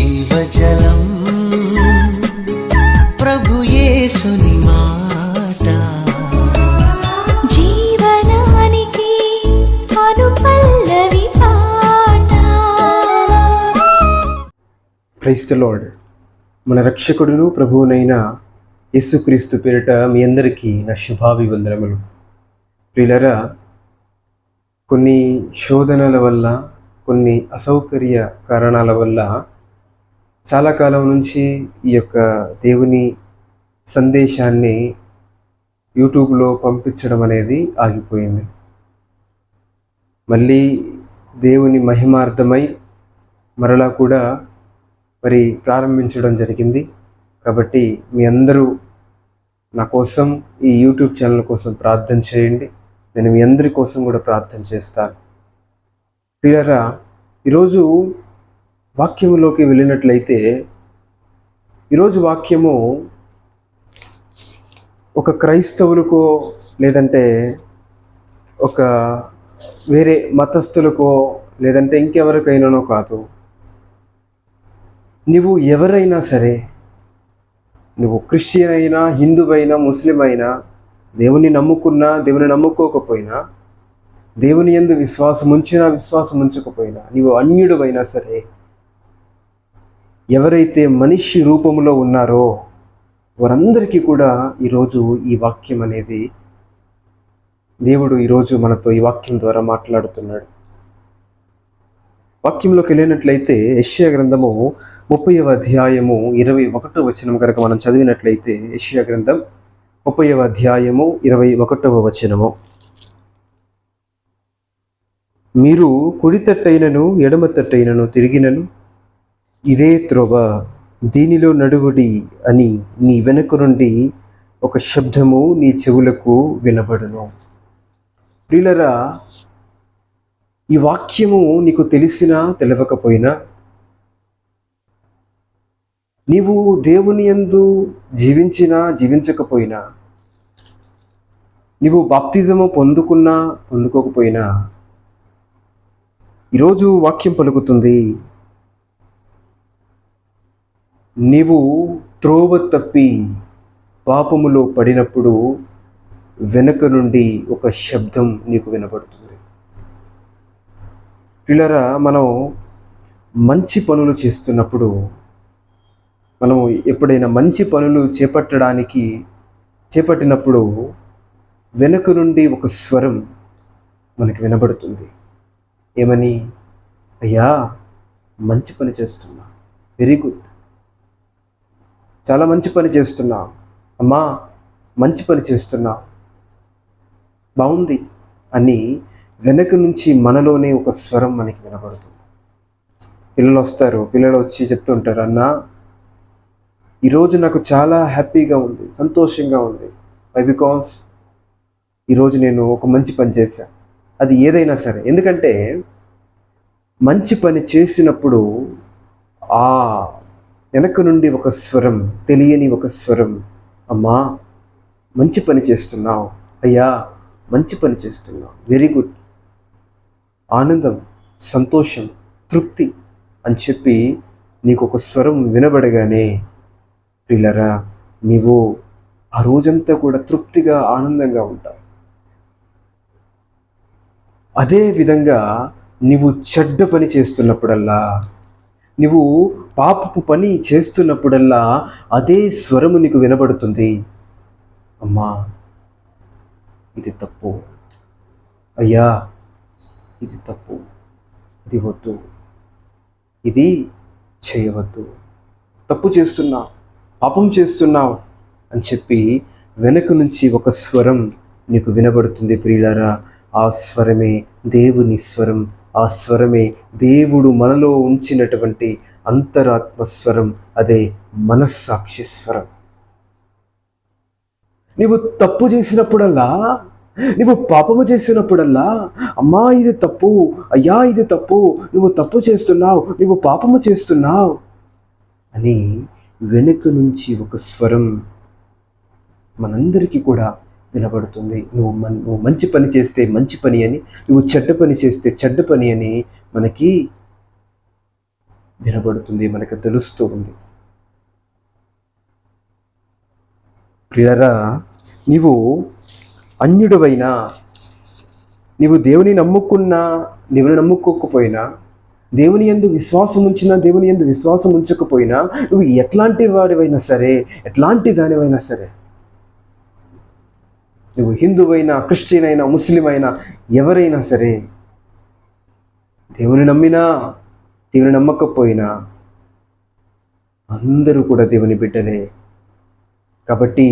జీవజలం. ప్రభు యేసుని మాట. జీవనానికి అనుపల్లవి పాట. Christ lord. మన రక్షకుడును ప్రభువునైన యేసుక్రీస్తు పేరిట మీ అందరికీ నా శుభాభివందనములు. ప్రియులరా కొన్ని శోధనల వల్ల కొన్ని అసౌకర్య కారణాల వల్ల చాలా కాలం నుంచి ఈ యొక్క దేవుని సందేశాన్ని యూట్యూబ్లో పంపించడం అనేది ఆగిపోయింది. మళ్ళీ దేవుని మహిమార్థమై మరలా కూడా మరి ప్రారంభించడం జరిగింది. కాబట్టి మీ అందరూ నా కోసం ఈ యూట్యూబ్ ఛానల్ కోసం ప్రార్థన చేయండి. నేను మీ అందరి కోసం కూడా ప్రార్థన చేస్తాను. ప్రియరా ఈరోజు వాక్యములోకి వెళ్ళినట్లయితే ఈరోజు వాక్యము ఒక క్రైస్తవులకో లేదంటే ఒక వేరే మతస్థులకో లేదంటే ఇంకెవరికైనానో కాదు. నువ్వు ఎవరైనా సరే నువ్వు క్రిస్టియన్ అయినా హిందువైనా ముస్లిం అయినా దేవుని నమ్ముకున్నా దేవుని నమ్ముకోకపోయినా దేవుని ఎందు విశ్వాసం ఉంచినా విశ్వాసం ఉంచకపోయినా నీవు అన్యుడువైనా సరే ఎవరైతే మనిషి రూపంలో ఉన్నారో వారందరికీ కూడా ఈరోజు ఈ వాక్యం అనేది దేవుడు ఈరోజు మనతో ఈ వాక్యం ద్వారా మాట్లాడుతున్నాడు. వాక్యంలోకి వెళ్ళినట్లయితే ఏషియా గ్రంథము ముప్పైవ అధ్యాయము ఇరవై ఒకటో వచనం కనుక మనం చదివినట్లయితే ఏషియా గ్రంథం ముప్పైవ అధ్యాయము ఇరవై ఒకటవ వచనము. మీరు కుడి తట్టైనను ఎడమ తట్టైనను తిరిగినను ఇదే త్రోవ దీనిలో నడువుడి అని నీ వెనుక నుండి ఒక శబ్దము నీ చెవులకు వినబడును. ప్రిలరా ఈ వాక్యము నీకు తెలిసినా తెలవకపోయినా నీవు దేవుని యందు జీవించినా జీవించకపోయినా నీవు బాప్తిజము పొందుకున్నా పొందుకోకపోయినా ఈరోజు వాక్యం పలుకుతుంది. నీవు త్రోవ తప్పి పాపములో పడినప్పుడు వెనుక నుండి ఒక శబ్దం నీకు వినబడుతుంది. పిల్లరా మనం మంచి పనులు చేస్తున్నప్పుడు మనము ఎప్పుడైనా మంచి పనులు చేపట్టడానికి చేపట్టినప్పుడు వెనుక నుండి ఒక స్వరం మనకి వినబడుతుంది. ఏమని? అయ్యా మంచి పని చేస్తున్నా. వెరీ గుడ్ చాలా మంచి పని చేస్తున్నా. అమ్మా మంచి పని చేస్తున్నా. బాగుంది అని వెనక నుంచి మనలోనే ఒక స్వరం మనకి వినబడుతుంది. పిల్లలు వస్తారు పిల్లలు వచ్చి చెప్తుంటారు అన్న ఈరోజు నాకు చాలా హ్యాపీగా ఉంది సంతోషంగా ఉంది. ఐ బికాస్ ఈరోజు నేను ఒక మంచి పని చేశాను అది ఏదైనా సరే. ఎందుకంటే మంచి పని చేసినప్పుడు ఆ వెనక నుండి ఒక స్వరం తెలియని ఒక స్వరం అమ్మా మంచి పని చేస్తున్నావు. అయ్యా మంచి పని చేస్తున్నావు. వెరీ గుడ్ ఆనందం సంతోషం తృప్తి అని చెప్పి నీకు ఒక స్వరం వినబడగానే పిల్లరా నీవు ఆ రోజంతా కూడా తృప్తిగా ఆనందంగా ఉంటావు. అదే విధంగా నీవు చెడ్డ పని చేస్తున్నప్పుడల్లా నువ్వు పాపపు పని చేస్తున్నప్పుడల్లా అదే స్వరము నీకు వినబడుతుంది. అమ్మా ఇది తప్పు. అయ్యా ఇది తప్పు. ఇది వద్దు. ఇది చేయవద్దు. తప్పు చేస్తున్నా పాపం చేస్తున్నావు అని చెప్పి వెనక నుంచి ఒక స్వరం నీకు వినబడుతుంది ప్రియులారా. ఆ స్వరమే దేవుని స్వరం. ఆ స్వరమే దేవుడు మనలో ఉంచినటువంటి అంతరాత్మ స్వరం అదే మనస్సాక్షి స్వరం. నీవు తప్పు చేసినప్పుడల్లా నువ్వు పాపము చేసినప్పుడల్లా అమ్మా ఇది తప్పు అయ్యా ఇది తప్పు నువ్వు తప్పు చేస్తున్నావు నువ్వు పాపము చేస్తున్నావు అని వెనుక నుంచి ఒక స్వరం మనందరికీ కూడా వినబడుతుంది. నువ్వు మన్ నువ్వు మంచి పని చేస్తే మంచి పని అని నువ్వు చెడ్డ పని చేస్తే చెడ్డ పని అని మనకి వినబడుతుంది మనకు తెలుస్తూ ఉంది. ప్రియరా నీవు అన్యుడవైనా నీవు దేవుని నమ్ముకున్నా దేవుని నమ్ముకోకపోయినా దేవుని ఎందు విశ్వాసం ఉంచినా దేవుని ఎందు విశ్వాసం ఉంచకపోయినా నువ్వు ఎట్లాంటి వాడివైనా సరే ఎట్లాంటి దానివైనా సరే నువ్వు హిందువైనా క్రిస్టియన్ అయినా ముస్లిం అయినా ఎవరైనా సరే దేవుని నమ్మినా దేవుని నమ్మకపోయినా అందరూ కూడా దేవుని బిడ్డలే. కాబట్టి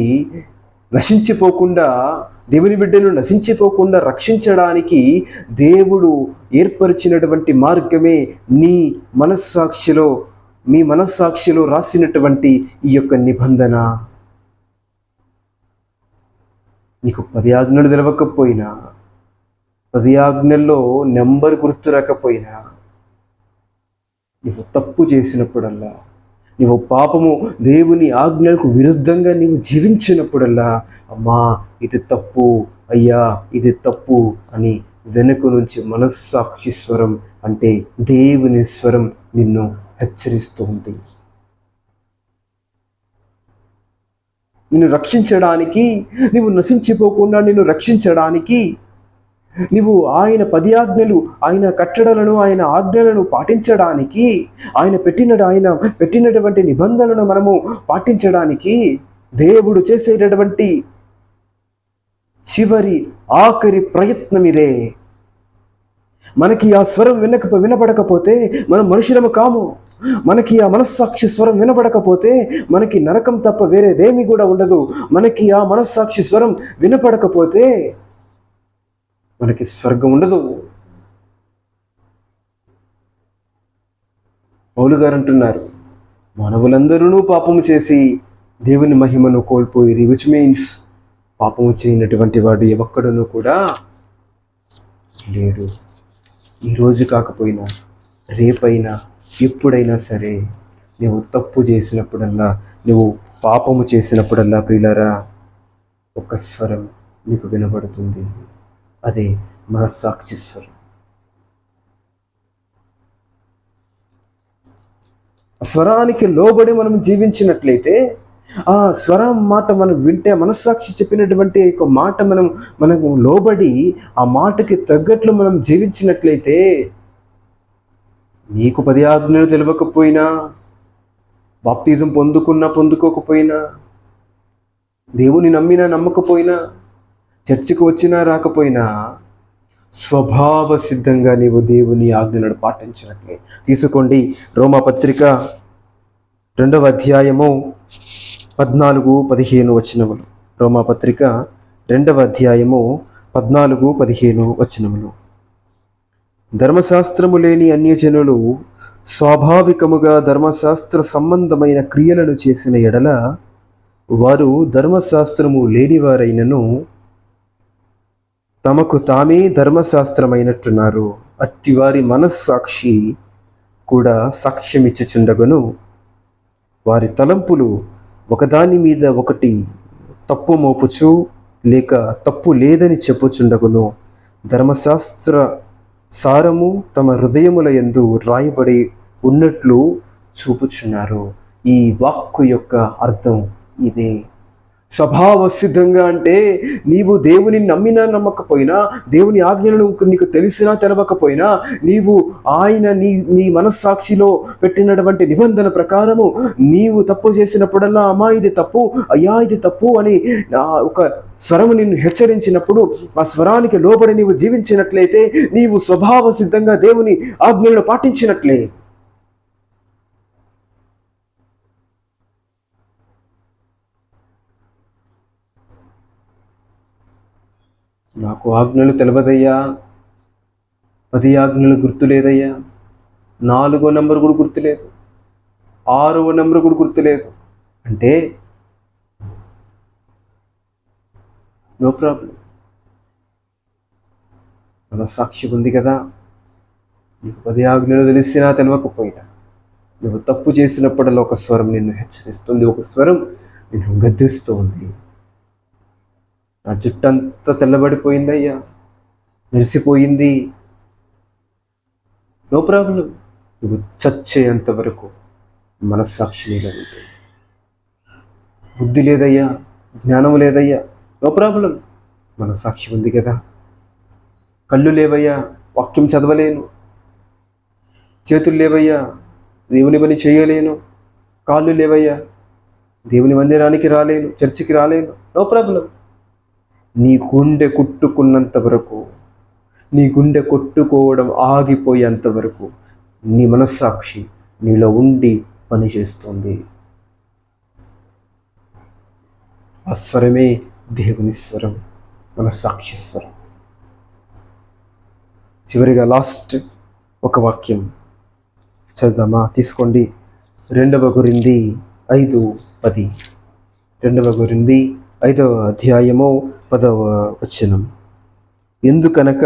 నశించిపోకుండా దేవుని బిడ్డలు నశించిపోకుండా రక్షించడానికి దేవుడు ఏర్పరిచినటువంటి మార్గమే నీ మనస్సాక్షిలో మీ మనస్సాక్షిలో రాసినటువంటి ఈ యొక్క నిబంధన. నీకు పది ఆజ్ఞలు తెలవకపోయినా పది ఆజ్ఞల్లో నెంబర్ గుర్తు రాకపోయినా నీవు తప్పు చేసినప్పుడల్లా నీవు పాపము దేవుని ఆజ్ఞలకు విరుద్ధంగా నీవు జీవించినప్పుడల్లా అమ్మా ఇది తప్పు అయ్యా ఇది తప్పు అని వెనుక నుంచి మనస్సాక్షి స్వరం అంటే దేవుని స్వరం నిన్ను హెచ్చరిస్తూ ఉంది. నిన్ను రక్షించడానికి నీవు నశించిపోకుండా నిన్ను రక్షించడానికి నీవు ఆయన పది ఆజ్ఞలు ఆయన కట్టడలను ఆయన ఆజ్ఞలను పాటించడానికి ఆయన పెట్టిన ఆయన పెట్టినటువంటి నిబంధనలను మనము పాటించడానికి దేవుడు చేసేటటువంటి చివరి ఆఖరి ప్రయత్నం ఇదే. మనకి ఆ స్వరం వినక వినపడకపోతే మనం మనుషులము కాము. మనకి ఆ మనస్సాక్షి స్వరం వినపడకపోతే మనకి నరకం తప్ప వేరేదేమీ కూడా ఉండదు. మనకి ఆ మనస్సాక్షి స్వరం వినపడకపోతే మనకి స్వర్గం ఉండదు. పౌలు గారు అంటున్నారు మానవులందరూ పాపము చేసి దేవుని మహిమను కోల్పోయి విచ్ మీన్స్ పాపము చేయనటువంటి వాడు ఎవక్కడను కూడా లేడు. ఈరోజు కాకపోయినా రేపైనా ఎప్పుడైనా సరే నువ్వు తప్పు చేసినప్పుడల్లా నువ్వు పాపము చేసినప్పుడల్లా ప్రియులరా ఒక స్వరం నీకు వినబడుతుంది. అదే మనస్సాక్షి స్వరం. ఆ స్వరానికి లోబడి మనం జీవించినట్లయితే ఆ స్వరం మాట మనం వింటే మనస్సాక్షి చెప్పినటువంటి ఒక మాట మనం మనకు లోబడి ఆ మాటకి తగ్గట్లు మనం జీవించినట్లయితే నీకు పది ఆజ్ఞలు తెలియకపోయినా బాప్తిజం పొందుకున్నా పొందుకోకపోయినా దేవుని నమ్మినా నమ్మకపోయినా చర్చికి వచ్చినా రాకపోయినా స్వభావ సిద్ధంగా నీవు దేవుని ఆజ్ఞలను పాటించినట్లే. తీసుకోండి. రోమాపత్రిక రెండవ అధ్యాయము పద్నాలుగు పదిహేను వచనములు. రోమాపత్రిక రెండవ అధ్యాయము పద్నాలుగు పదిహేను వచనములు. ధర్మశాస్త్రము లేని అన్యజనులు స్వాభావికముగా ధర్మశాస్త్ర సంబంధమైన క్రియలను చేసిన ఎడల వారు ధర్మశాస్త్రము లేనివారైనను తమకు తామే ధర్మశాస్త్రమైనట్టున్నారు. అట్టివారి మనస్సాక్షి కూడా సాక్ష్యమిచ్చుచుండగను. వారి తలంపులు ఒకదాని మీద ఒకటి తప్పు మోపుచు లేక తప్పు లేదని చెప్పుచుండగును. ధర్మశాస్త్ర సారము తమ హృదయముల యందు రాయబడి ఉన్నట్లు చూపుచున్నారు. ఈ వాక్కు యొక్క అర్థం ఇదే. స్వభావ సిద్ధంగా అంటే నీవు దేవుని నమ్మినా నమ్మకపోయినా దేవుని ఆజ్ఞలను నీకు తెలిసినా తెలవకపోయినా నీవు ఆయన నీ నీ మనస్సాక్షిలో పెట్టినటువంటి నిబంధన ప్రకారము నీవు తప్పు చేసినప్పుడల్లా అమ్మా ఇది తప్పు అయ్యా ఇది తప్పు అని ఒక స్వరము నిన్ను హెచ్చరించినప్పుడు ఆ స్వరానికి లోబడి నీవు జీవించినట్లయితే నీవు స్వభావ సిద్ధంగా దేవుని ఆజ్ఞలను పాటించినట్లే. నాకు ఆజ్ఞలు తెలవదయ్యా. పది ఆజ్ఞలు గుర్తులేదయ్యా నాలుగో నెంబర్ కూడా గుర్తులేదు ఆరవ నెంబర్ కూడా గుర్తులేదు అంటే నో ప్రాబ్లం మన సాక్షి ఉంది కదా. నీకు పది ఆజ్ఞలు తెలిసినా తెలియకపోయినా నువ్వు తప్పు చేసినప్పుడల్లా ఒక స్వరం నిన్ను హెచ్చరిస్తుంది ఒక స్వరం నిన్ను గద్దిస్తూ ఉంది నా జుట్టంతా తెల్లబడిపోయిందయ్యా మెరిసిపోయింది. No problem. నువ్వు చచ్చేంత వరకు మనస్సాక్షి నీలో ఉంటుంది. బుద్ధి లేదయ్యా. జ్ఞానం లేదయ్యా. No problem. మన సాక్షి ఉంది కదా. కళ్ళు లేవయ్యా. వాక్యం చదవలేను. చేతులు లేవయ్యా. దేవుని పని చేయలేను. కాళ్ళు లేవయ్యా. దేవుని మందిరానికి రాలేను. చర్చికి రాలేను. No problem. నీ గుండె కుట్టుకున్నంత వరకు నీ గుండె కొట్టుకోవడం ఆగిపోయేంత వరకు నీ మనస్సాక్షి నీలో ఉండి పనిచేస్తుంది. ఆ స్వరమే దేవుని స్వరం మనస్సాక్షి స్వరం. చివరిగా లాస్ట్ ఒక వాక్యం చదుదామా తీసుకోండి. రెండవ గురింది ఐదు పది. రెండవ గురింది ఐదవ అధ్యాయము పదవ వచనం. ఎందుకనక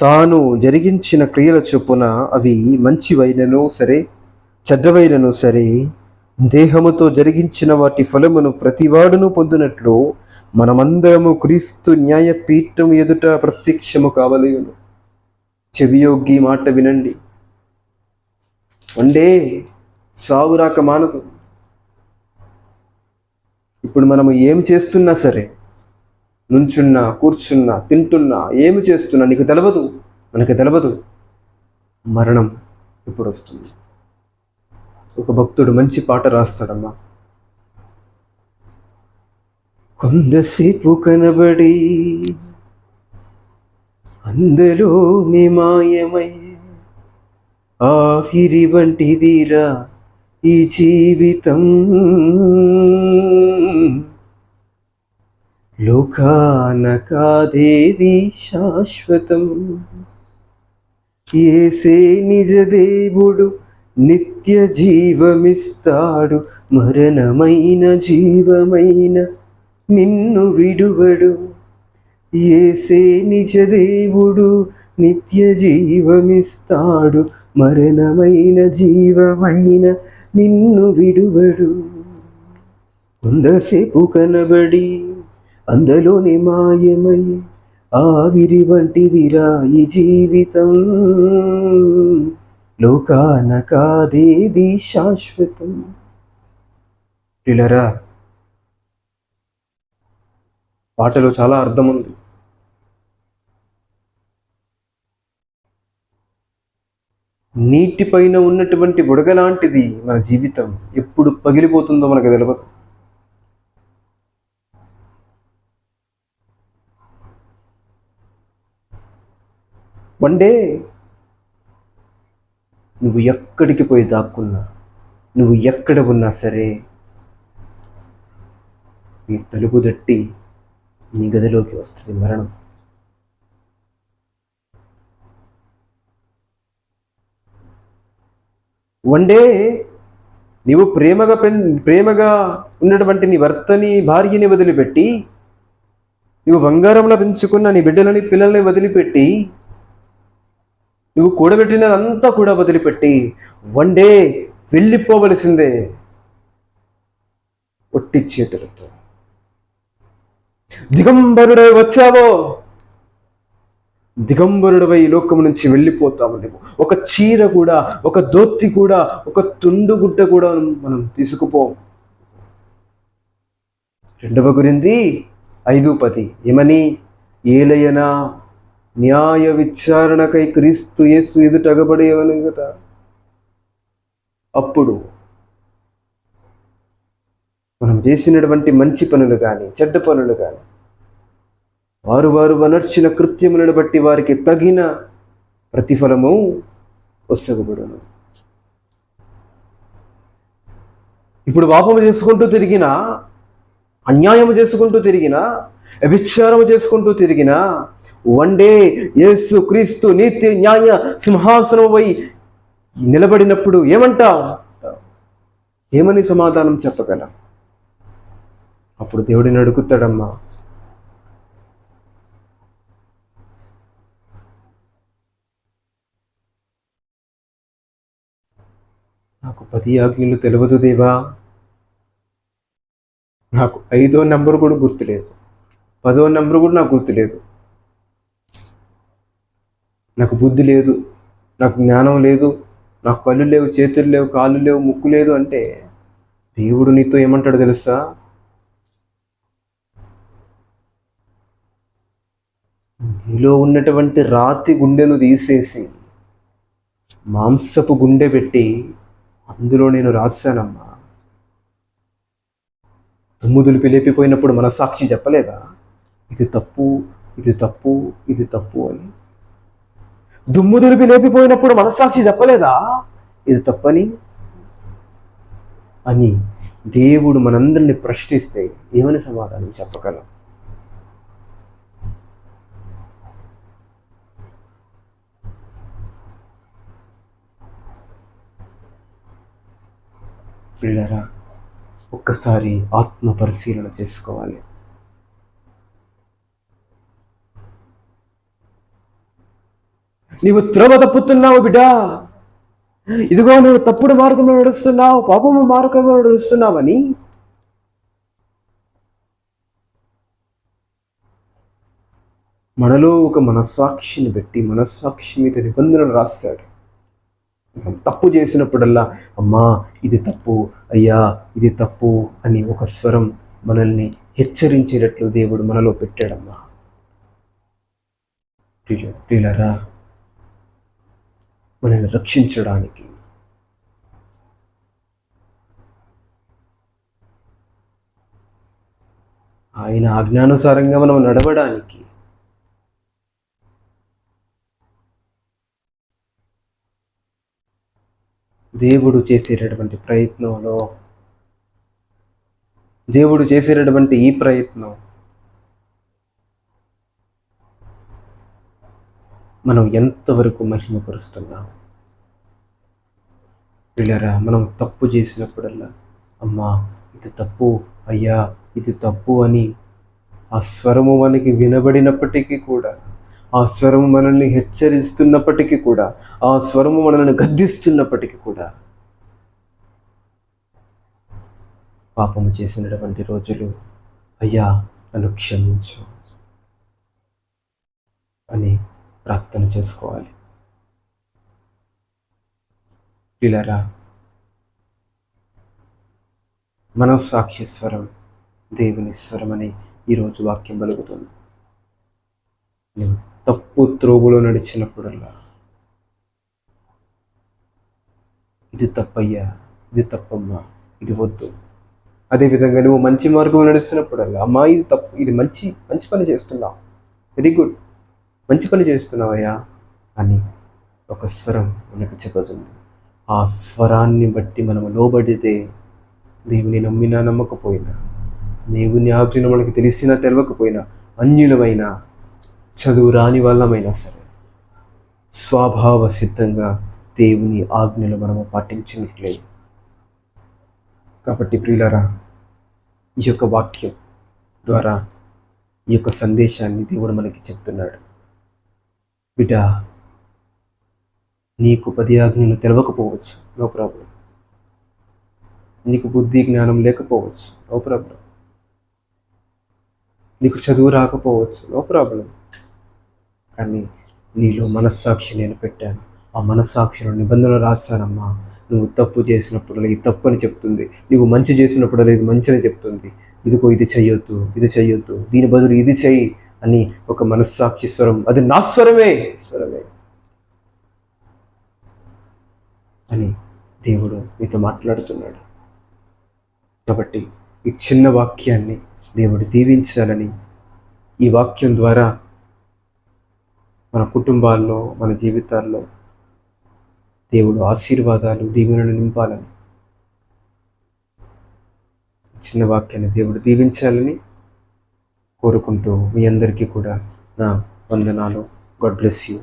తాను జరిగించిన క్రియల చొప్పున అవి మంచివైనను సరే చెడ్డవైనను సరే దేహముతో జరిగించిన వాటి ఫలమును ప్రతివాడును పొందినట్లు మనమందరము క్రీస్తు న్యాయపీఠం ఎదుట ప్రత్యక్షము కావలేను చెవియోగి మాట వినండి. వండే సావు రాక మానదు. ఇప్పుడు మనము ఏం చేస్తున్నా సరే నుంచున్నా కూర్చున్నా తింటున్నా ఏమి చేస్తున్నా నీకు తెలవదు మనకి తెలవదు. మరణం ఇప్పుడు వస్తుంది? ఒక భక్తుడు మంచి పాట రాస్తాడమ్మా. కొందసేపు కనబడి అందులో మాయమై ఆవిరి వంటిదిరా ఈ జీవితం. లోకాన కాదేది శాశ్వతం. ఏసే నిజ దేవుడు నిత్య జీవమిస్తాడు. మరణమైన జీవమైన నిన్ను విడువడు. ఏసే నిజ దేవుడు నిత్య జీవమిస్తాడు. మరణమైన జీవమైన నిన్ను విడువడు. కొంతసేపు కనబడి అందులోని మాయమై ఆవిరి వంటిదిరా ఈ జీవితం. లోకాన కాదేది శాశ్వతం. పిల్లరా పాటలో చాలా అర్థం ఉంది నీటిపైన ఉన్నటువంటి బుడగ లాంటిది మన జీవితం ఎప్పుడు పగిలిపోతుందో మనకు తెలియదు వన్ డే నువ్వు ఎక్కడికి పోయి దాక్కున్నా నువ్వు ఎక్కడ ఉన్నా సరే నీ తలుపు దట్టి నీ గదిలోకి వస్తుంది మరణం. వన్ డే నీవు ప్రేమగా ప్రేమగా ఉన్నటువంటి నీ భర్తని భార్యని వదిలిపెట్టి నువ్వు బంగారంలో పెంచుకున్న నీ బిడ్డలని పిల్లల్ని వదిలిపెట్టి నువ్వు కూడబెట్టినదంతా కూడా వదిలిపెట్టి వన్ డే వెళ్ళిపోవలసిందే. ఒట్టి చేతులతో. దిగంబరుడై వచ్చావో? దిగంబరుడవై ఈ లోకం నుంచి వెళ్ళిపోతాము ఒక చీర కూడా ఒక దోత్తి కూడా ఒక తుండు గుడ్డ కూడా మనం తీసుకుపోం రెండవ గురింది ఐదు పది. ఏమని? ఏలయనా న్యాయ విచారణకై క్రీస్తు యేసు ఎదుట అగబడేవను కదా అప్పుడు మనం చేసినటువంటి మంచి పనులు కానీ చెడ్డ పనులు కానీ వారు వారు వనర్చిన కృత్యములను బట్టి వారికి తగిన ప్రతిఫలము వసగబడును. ఇప్పుడు పాపము చేసుకుంటూ తిరిగిన అన్యాయము చేసుకుంటూ తిరిగినా వ్యభిచారము చేసుకుంటూ తిరిగిన వన్ డే యేసు క్రీస్తు నీతి న్యాయ సింహాసనమై నిలబడినప్పుడు ఏమంటావు? ఏమని సమాధానం చెప్పగలం? అప్పుడు దేవుడిని అడుగుతాడమ్మా నాకు పది ఆజ్ఞలు తెలియదు దేవా. నాకు ఐదో నెంబర్ కూడా గుర్తులేదు. పదో నెంబర్ కూడా నాకు గుర్తులేదు. నాకు బుద్ధి లేదు నాకు జ్ఞానం లేదు నాకు కళ్ళు లేవు చేతులు లేవు కాళ్ళు లేవు ముక్కు లేదు అంటే దేవుడు నీతో ఏమంటాడు తెలుసా? నీలో ఉన్నటువంటి రాతి గుండెను తీసేసి మాంసపు గుండె పెట్టి అందులో నేను రాశానమ్మా. దుమ్ము దులిపి లేపిపోయినప్పుడు మన సాక్షి చెప్పలేదా? ఇది తప్పు ఇది తప్పు ఇది తప్పు అని. దుమ్ము దులిపి లేపిపోయినప్పుడు మనస్సాక్షి చెప్పలేదా? ఇది తప్పని? అని దేవుడు మనందరిని ప్రశ్నిస్తే ఏమని సమాధానం చెప్పగలం? పిల్లరా ఒక్కసారి ఆత్మ పరిశీలన చేసుకోవాలి. నీవు త్రోవ తప్పుతున్నావు బిడ్డా. ఇదిగో నువ్వు తప్పుడు మార్గంలో నడుస్తున్నావు పాపము మార్గంలో నడుస్తున్నావని. మనలో ఒక మనస్సాక్షిని పెట్టి మనస్సాక్షి మీద నిబంధనలు రాశాడు. తప్పు చేసినప్పుడల్లా అమ్మా ఇది తప్పు అయ్యా ఇది తప్పు అని ఒక స్వరం మనల్ని హెచ్చరించేటట్లు దేవుడు మనలో పెట్టాడమ్మా. ప్రియ- ప్రియులరా మనల్ని రక్షించడానికి ఆయన ఆజ్ఞానుసారంగా మనం నడవడానికి దేవుడు చేసేటటువంటి ప్రయత్నంలో. దేవుడు చేసేటటువంటి ఈ ప్రయత్నం. మనం ఎంతవరకు మహిమపరుస్తున్నాం? పిల్లరా మనం తప్పు చేసినప్పుడల్లా అమ్మా ఇది తప్పు అయ్యా ఇది తప్పు అని ఆ స్వరము మనకి వినబడినప్పటికీ కూడా ఆ స్వరము మనల్ని హెచ్చరిస్తున్నప్పటికీ కూడా ఆ స్వరము మనల్ని గద్దిస్తున్నప్పటికీ కూడా పాపము చేసినటువంటి రోజులు అయ్యా నన్ను క్షమించు అని ప్రార్థన చేసుకోవాలి. పిల్లరా మనస్సాక్షి స్వరం దేవుని స్వరం అని ఈరోజు వాక్యం పలుకుతుంది. తప్పు త్రోగులో నడిచినప్పుడల్లా. ఇది తప్పయ్యా ఇది తప్పమ్మా ఇది వద్దు. అదేవిధంగా నువ్వు మంచి మార్గం నడుస్తున్నప్పుడల్లా అమ్మా ఇది తప్పు ఇది మంచి మంచి పని చేస్తున్నావు. వెరీ గుడ్ మంచి పని చేస్తున్నావయ్యా అని ఒక స్వరం మనకు చెబుతుంది ఆ స్వరాన్ని బట్టి మనం లోబడితే దేవుని నమ్మినా నమ్మకపోయినా దేవుని ఆజ్ఞను మనకి తెలిసినా తెలవకపోయినా అన్యులమైన చదువు రాని వాళ్ళమైనా సరే స్వభావ సిద్ధంగా దేవుని ఆజ్ఞలు మనము పాటించినట్లేదు కాబట్టి ప్రియులరా ఈ యొక్క వాక్యం ద్వారా ఈ యొక్క సందేశాన్ని దేవుడు మనకి చెప్తున్నాడు. బిడ్డ నీకు పది ఆజ్ఞలు తెలవకపోవచ్చు నో ప్రాబ్లం. నీకు బుద్ధి జ్ఞానం లేకపోవచ్చు నో ప్రాబ్లం. నీకు చదువు రాకపోవచ్చు నో ప్రాబ్లం. కానీ నీలో మనస్సాక్షి నేను పెట్టాను. ఆ మనస్సాక్షిలో నిబంధనలు రాశానమ్మా నువ్వు తప్పు చేసినప్పుడు ఇది తప్పు అని చెప్తుంది. నువ్వు మంచి చేసినప్పుడు ఇది మంచి అని చెప్తుంది. ఇదిగో ఇది చెయ్యొద్దు ఇది చెయ్యొద్దు దీని బదులు ఇది చెయ్యి అని ఒక మనస్సాక్షి స్వరం. అది నా స్వరమే. స్వరమే. అని దేవుడు నీతో మాట్లాడుతున్నాడు. కాబట్టి ఈ చిన్న వాక్యాన్ని దేవుడు దీవించాలని ఈ వాక్యం ద్వారా మన కుటుంబాల్లో మన జీవితాల్లో దేవుడు ఆశీర్వాదాలు దీవెనలు నింపాలని చిన్న వాక్యాన్ని దేవుడు దీవించాలని కోరుకుంటూ మీ అందరికీ కూడా నా వందనాలు. God bless you